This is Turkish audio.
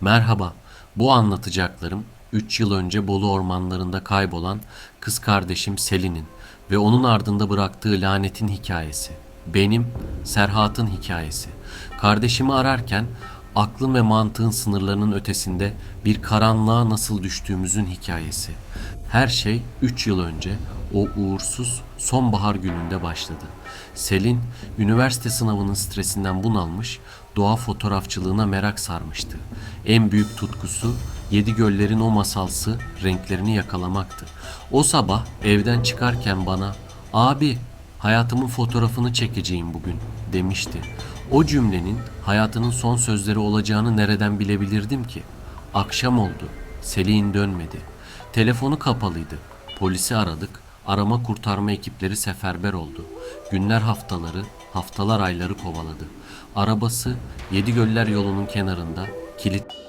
Merhaba. Bu anlatacaklarım 3 yıl önce Bolu ormanlarında kaybolan kız kardeşim Selin'in ve onun ardında bıraktığı lanetin hikayesi. Benim Serhat'ın hikayesi. Kardeşimi ararken aklın ve mantığın sınırlarının ötesinde bir karanlığa nasıl düştüğümüzün hikayesi. Her şey 3 yıl önce o uğursuz sonbahar gününde başladı. Selin üniversite sınavının stresinden bunalmış, doğa fotoğrafçılığına merak sarmıştı. En büyük tutkusu yedi göllerin o masalsı renklerini yakalamaktı. O sabah evden çıkarken bana "Abi, hayatımın fotoğrafını çekeceğim bugün." demişti. O cümlenin hayatının son sözleri olacağını nereden bilebilirdim ki? Akşam oldu. Selin dönmedi. Telefonu kapalıydı. Polisi aradık. Arama kurtarma ekipleri seferber oldu. Günler haftaları, haftalar ayları kovaladı. Arabası Yedigöller yolunun kenarında kilit